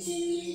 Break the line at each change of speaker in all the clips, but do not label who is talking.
Thank you.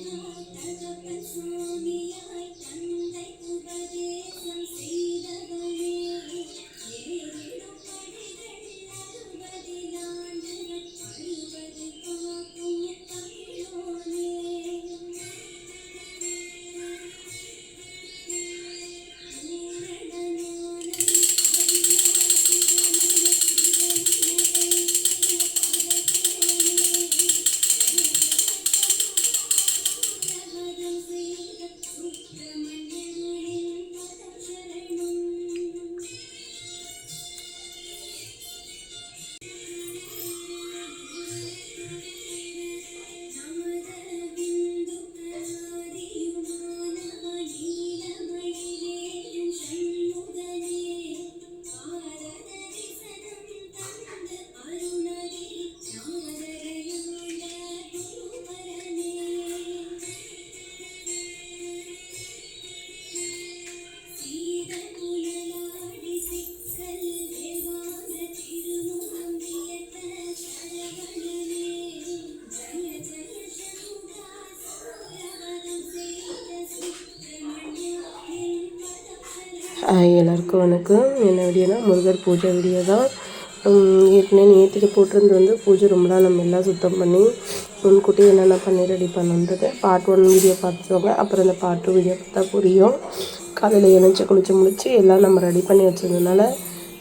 எல்லாருக்கும் வணக்கம். என்ன வீடியோனா முருகர் பூஜை வீடியோ தான். ஏற்கனவே நேற்றுக்கு போட்டிருந்து வந்து பூஜை ரூம்லாம் நம்ம எல்லாம் சுத்தம் பண்ணி முன்கூட்டி என்னென்ன பண்ணி ரெடி பண்ணுன்றது பார்ட் ஒன் வீடியோ பார்த்துக்கோங்க. அப்புறம் இந்த பார்ட் டூ வீடியோ பார்த்தா புரியும். காலையில் இணைச்சி குளிச்சு முடிச்சு எல்லாம் நம்ம ரெடி பண்ணி வச்சதுனால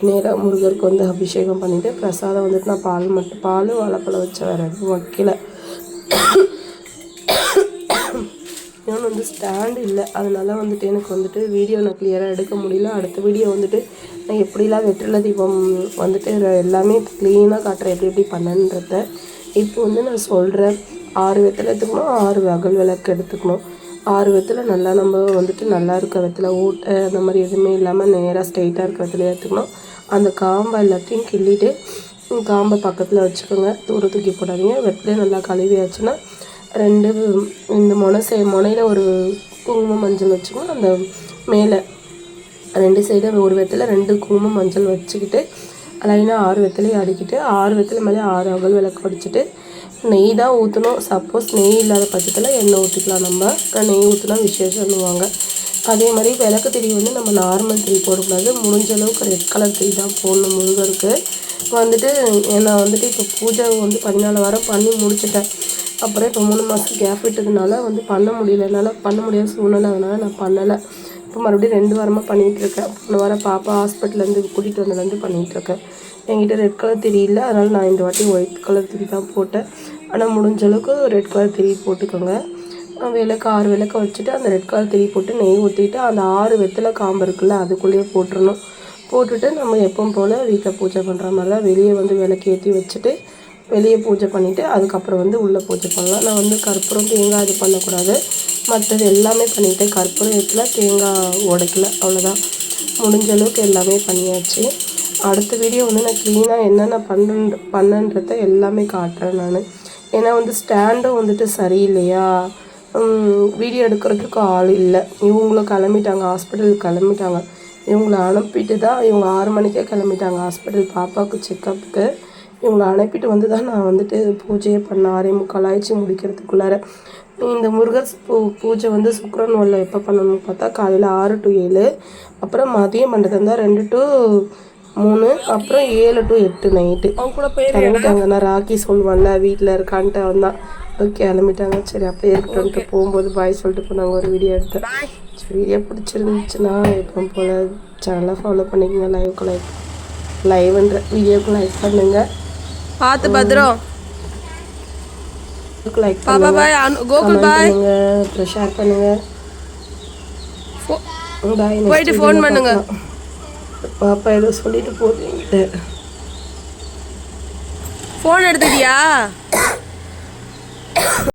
நேராக முருகருக்கு வந்து அபிஷேகம் பண்ணிவிட்டு பிரசாதம் வந்துட்டு நான் பால் மட்டும் பால் வாழைப்பழம் வச்ச வேறு எதுவும் வைக்கல இன்னொன்று வந்து ஸ்டாண்டு இல்லை. அதனால் வந்துட்டு எனக்கு வந்துட்டு வீடியோ நான் கிளியராக எடுக்க முடியல. அடுத்த வீடியோ வந்துட்டு நான் எப்படிலாம் வெற்றில தீபம் வந்துட்டு எல்லாமே க்ளீனாக காட்டுறேன். எப்படி எப்படி பண்ணன்றத இப்போ வந்து நான் சொல்கிறேன் ஆறு வெத்தலை எடுத்துக்கணும் ஆறு அகல் விளக்கு எடுத்துக்கணும். ஆறு வெத்தலை நல்லா நம்ம வந்துட்டு நல்லா இருக்க வெத்தலை ஊட்ட அந்த மாதிரி எதுவுமே இல்லாமல் நேராக ஸ்ட்ரைட்டாக இருக்க வெத்தலையாக எடுத்துக்கணும். அந்த காம்பை எல்லாத்தையும் கிள்ளிட்டு காம்பை பக்கத்தில் வச்சுக்கோங்க. தூர தூக்கி போடாதீங்க. வெத்தலையை நல்லா கழுவியாச்சுன்னா ரெண்டு இந்த முனை சை முனையில் ஒரு குங்கும மஞ்சள் வச்சுக்கணும் அந்த மேலே ரெண்டு சைடும் ஒரு வெத்தில் ரெண்டு குங்கும மஞ்சள் வச்சுக்கிட்டு லைனாக ஆறு வெத்திலையும் அடிக்கிட்டு ஆறு வெத்தில மேலே ஆறு அகல் விளக்கு அடிச்சுட்டு நெய் தான் ஊற்றணும் சப்போஸ் நெய் இல்லாத பட்சத்தில் எண்ணெய் ஊற்றிக்கலாம் நம்ம. நெய் ஊற்றினா விசேஷம்னுவாங்க அதே மாதிரி விளக்கு திரி வந்து நம்ம நார்மல் திரி போடக்கூடாது. முடிஞ்ச அளவுக்கு ரெட் கலர் திரி தான் போடணும் முருகருக்கு. வந்துட்டு நான் வந்துட்டு இப்போ பூஜை வந்து பதினாலு வாரம் பண்ணி முடிச்சுட்டேன். அப்புறம் இப்போ மூணு மாதம் கேப் விட்டதுனால வந்து பண்ண முடியல. என்னால் பண்ண முடியாத சூழ்நிலை. அதனால் நான் பண்ணலை. இப்போ மறுபடியும் ரெண்டு வாரமாக பண்ணிகிட்ருக்கேன் போன வாரம் பாப்பா ஹாஸ்பிட்டல்லேருந்து கூட்டிகிட்டு வந்ததுலேருந்து பண்ணிகிட்ருக்கேன் என்கிட்ட ரெட் கலர் திரி இல்லை. அதனால் நான் இந்த வாட்டி ஒயிட் கலர் திரி தான் போட்டேன். ஆனால் முடிஞ்ச அளவுக்கு ரெட் கலர் திரி போட்டுக்கோங்க. விளக்கு ஆறு விளக்க வச்சுட்டு அந்த ரெட் கலர் திரி போட்டு நெய் ஊற்றிட்டு அந்த ஆறு வெத்தலை காம்பு இருக்குல்ல அதுக்குள்ளேயே போட்டுடணும் போட்டுட்டு நம்ம எப்பவும் போல் வீட்டில் பூஜை பண்ணுற மாதிரி தான் வெளியே வந்து விளக்கு ஏற்றி வச்சுட்டு வெளியே பூஜை பண்ணிவிட்டு அதுக்கப்புறம் வந்து உள்ளே பூஜை பண்ணலாம். நான் வந்து கற்பூரம் தேங்காய் இது பண்ணக்கூடாது. மற்றது எல்லாமே பண்ணிவிட்டேன் கற்பூரம் ஏற்றல தேங்காய் உடைக்கல. அவ்வளோதான் முடிஞ்ச அளவுக்கு எல்லாமே பண்ணியாச்சு. அடுத்த வீடியோ வந்து நான் க்ளீனாக என்னென்ன பண்ணுற பண்ணன்றத எல்லாமே காட்டுறேன் நான். ஏன்னா வந்து ஸ்டாண்டும் வந்துட்டு சரியில்லையா? வீடியோ எடுக்கிறதுக்கு ஆள் இல்லை. இவங்களும் கிளம்பிட்டாங்க. ஹாஸ்பிட்டலுக்கு கிளம்பிட்டாங்க. இவங்களை அனுப்பிட்டு தான் இவங்க ஆறு மணிக்கே கிளம்பிட்டாங்க. ஹாஸ்பிட்டல் பாப்பாவுக்கு செக்கப்புக்கு இவங்களை அனுப்பிட்டு வந்து தான் நான் வந்துட்டு பூஜையை பண்ண ஆறே முக்கால் ஆயிடுச்சு முடிக்கிறதுக்குள்ளார. இந்த முருகர் பூ பூஜை வந்து சுக்கரன் உள்ள எப்போ பண்ணணும்னு பார்த்தா காலையில் ஆறு டு ஏழு அப்புறம் மதியம் பண்ணுறது இருந்தால் ரெண்டு டு மூணு அப்புறம் ஏழு டு எட்டு நைட்டு கிளம்பிட்டாங்க நான் ராக்கி சொல்லுவான்ல வீட்டில் இருக்கான்ட்டு வந்தான் கிளம்பிட்டாங்க. சரி அப்படியே இருக்கட்டும்ட்டு போகும்போது பாய் சொல்லிட்டு போனாங்க ஒரு வீடியோ எடுத்தேன் வீடியோ பிடிச்சிருந்துச்சுன்னா எப்போ போல் சேனலை ஃபாலோ பண்ணிக்கோங்க. லைவ்க்கு லைக் லைவ்ன்ற வீடியோக்கு லைக் பண்ணுங்கள்
பார்த்து பத்திரம்
லைக்
பாபா பாய் கோகுல் பாய்.
அப்புறம் ஷேர் பண்ணுங்க. பாய்
போயிட்டு ஃபோன் பண்ணுங்க.
பாப்பா ஏதோ சொல்லிட்டு போகுது
ஃபோன் எடுத்துட்டியா?